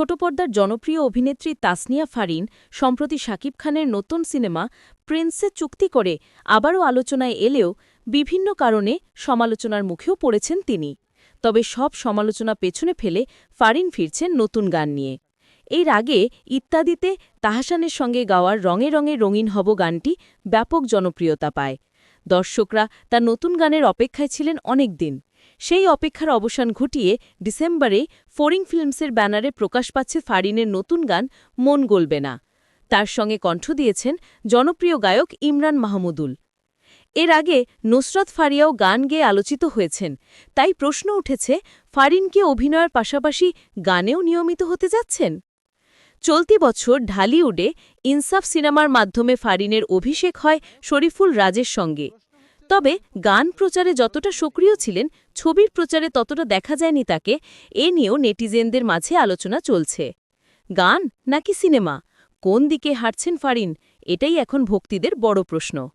ছোট পর্দার জনপ্রিয় অভিনেত্রী তাসনিয়া ফারিন, সম্প্রতি শাকিব খানের নতুন সিনেমা প্রিন্সে চুক্তি করে আবারও আলোচনায় এলেও বিভিন্ন কারণে সমালোচনার মুখেও পড়েছেন তিনি। তবে সব সমালোচনা পেছনে ফেলে ফারিন ফিরছেন নতুন গান নিয়ে। এর আগে ইত্যাদিতে তাহাসানের সঙ্গে গাওয়ার রঙে রঙে রঙিন হব গানটি ব্যাপক জনপ্রিয়তা পায়। দর্শকরা তার নতুন গানের অপেক্ষায় ছিলেন অনেক দিন সেই অপেক্ষার অবসান ঘটিয়ে ডিসেম্বরে ফোরিং ফিল্মসের ব্যানারে প্রকাশ পাচ্ছে ফারিনের নতুন গান মন গলবে না। তার সঙ্গে কণ্ঠ দিয়েছেন জনপ্রিয় গায়ক ইমরান মাহমুদুল। এর আগে নুসরত ফারিয়াও গান গেয়ে আলোচিত হয়েছেন। তাই প্রশ্ন উঠেছে ফারিনকে অভিনয়ের পাশাপাশি গানেও নিয়মিত হতে যাচ্ছেন? চলতি বছর ঢালিউডে ইনসাফ সিনেমার মাধ্যমে ফারিনের অভিষেক হয় শরীফুল রাজের সঙ্গে। তবে গান প্রচারে যতটা সক্রিয় ছিলেন, ছবির প্রচারে ততটা দেখা যায়নি তাকে, এ নিয়েও নেটিজেনদের মাঝে আলোচনা চলছে। গান নাকি সিনেমা? কোন দিকে হাঁটছেন ফারিন? এটাই এখন ভক্তিদের বড় প্রশ্ন।